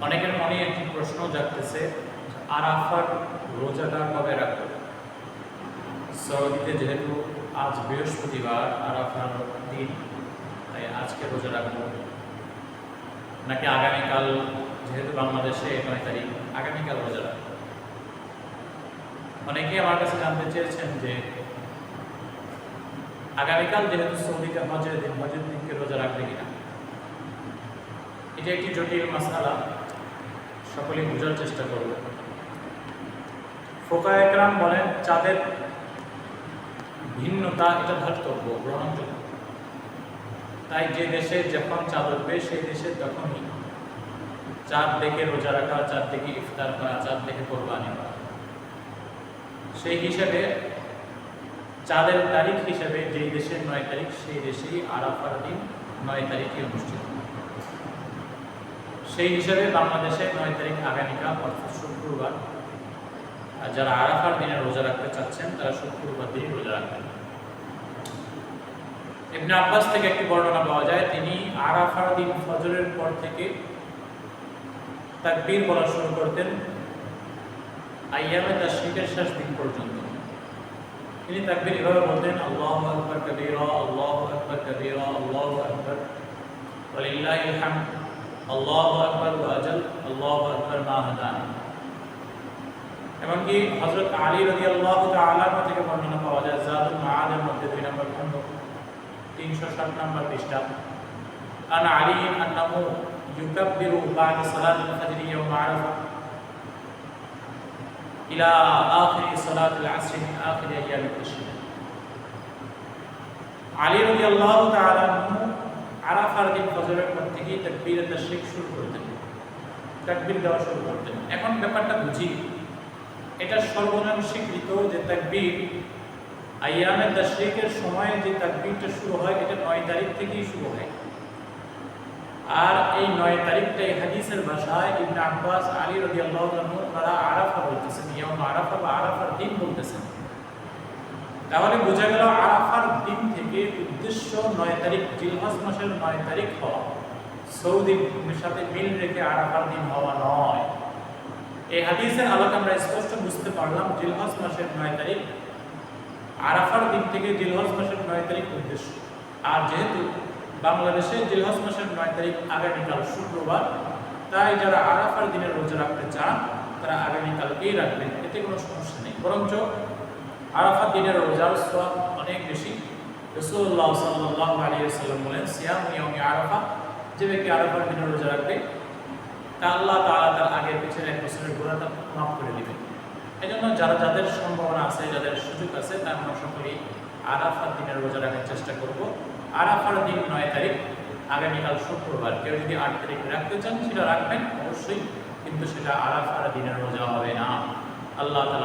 অনেকের মনে একটি প্রশ্ন জাগতেছে আরাফার রোজাটা কবে রাখব? সৌদিতে যেহেতু আজ বৃহস্পতিবার, আরাফার দিন, তাই আজকে রোজা রাখব। নাকি আগামীকাল, যেহেতু বাংলাদেশে নয় তারিখ, আগামীকাল রোজা রাখব? অনেকে আমার কাছে জানতে চেয়েছেন যে, আগামীকাল যেহেতু সৌদিতে হজের দিন, হজের দিনকে রোজা রাখবে কিনা? এটা একটি জটিল মাসালা। সকলেই বোঝার চেষ্টা করব। ফোকা একরাম বলেন, চাঁদের ভিন্নতা এটা ধর্তব্য গ্রহণযোগ্য। তাই যে দেশে যখন চাঁদ উঠবে, সেই দেশে তখনই চাঁদ দেখে রোজা রাখা, চাঁদ দেখে ইফতার করা, চাঁদ দেখে কোরবানি করা। সেই হিসেবে চাঁদের তারিখ হিসেবে যেই দেশের নয় তারিখ, সেই দেশেই আরাফার দিন নয় তারিখে অনুষ্ঠিত। সেই হিসাবে বাংলাদেশে নয় তারিখ আগামীকাল, অর্থাৎ শুক্রবার। আর যারা আরাফার দিনে রোজা রাখতে চাচ্ছেন, তারা শুক্রবার দিন রোজা রাখবেন। ইবনে আব্বাস থেকে একটি বর্ণনা পাওয়া যায়, তিনি আরাফার দিন ফজরের পর থেকে তাকবীর বলা শুরু করতেন, আইয়ামে তার শীতের শেষ দিন পর্যন্ত। তিনি তাকবীর এভাবে বলতেন, আল্লাহ আকবর কবিরা, আল্লাহ আকবর কবিরা, আল্লাহ আকবর হামদ। আল্লাহ আকবর আজল আল্লাহ আকবর মা হাদানি এমনকি হজরত আলী রদি আল্লাহ আলাম থেকে বর্ণনা পাওয়া যায় জাদুল মাআদের মধ্যে দুই নম্বর খণ্ড তিনশো সাত নম্বর পৃষ্ঠা আন আলী আন্নাহু ইউকাব্বিরু বা'দা সালাতিল ফজর ইয়াওম আরাফা ইলা আখিরি সালাতিল আসর মিন আখিরি আইয়ামিত তাশরীক আলী রাদিয়াল্লাহু তাআলা আনহু আরাফার দিন ফজরের পর থেকেই তাকবীরে তাশরিক শুরু করতেন। তাকবীর দেওয়া শুরু করতেন। এখন ব্যাপারটা বুঝি। এটা সর্বজন স্বীকৃত যে তাকবীর আইয়ামে তাশরিকের সময় যে তাকবীরটা শুরু হয়, এটা নয় তারিখ থেকেই শুরু হয়। আর এই নয় তারিখটাই হাদিসের ভাষায় ইবনে আব্বাস, আলী রাদিয়াল্লাহু আনহু তারা আরাফা বলতেছেন। ইয়াউম আরাফা বা আরাফার দিন বলতেছেন। তাহলে বোঝা গেল উদ্দেশ্য নয় তারিখ জিলহজ মাসের নয় তারিখ হওয়া। সৌদির সাথে মিল রেখে আরাফার দিন হওয়া নয়। এই হাদিসের আলোকে আমরা স্পষ্ট বুঝতে পারলাম জিলহজ মাসের নয় তারিখ আরাফার দিন থেকে জিলহজ মাসের নয় তারিখ উদ্দেশ্য। আর যেহেতু বাংলাদেশে জিলহজ মাসের নয় তারিখ আগামীকাল শুক্রবার, তাই যারা আরাফার দিনে রোজা রাখতে চান, তারা আগামীকালকেই রাখবেন। এতে কোনো সমস্যা নেই। বরঞ্চ আরাফার দিনের রোজার সোয়াব অনেক বেশি। রসুল্লাহ সাল্লাহ আলী সাল্লাম বলেন, সিয়াম আরাফা যে ব্যক্তি আরাফার দিনের রোজা রাখবে, তা আল্লাহ তাআলা তার আগের পিছনে এক বছরের গোড়াটা মাফ করে দিবে এই জন্য যারা যাদের সম্ভাবনা আছে, যাদের সুযোগ আছে, তার আমরা সকলেই আরাফার দিনের রোজা রাখার চেষ্টা করব। আরাফার দিন নয় তারিখ, আগামীকাল শুক্রবার। কেউ যদি আট তারিখ রাখতে চান, সেটা রাখবেন অবশ্যই, কিন্তু সেটা আরাফার দিনের রোজা হবে না। আল্লাহ তাআলা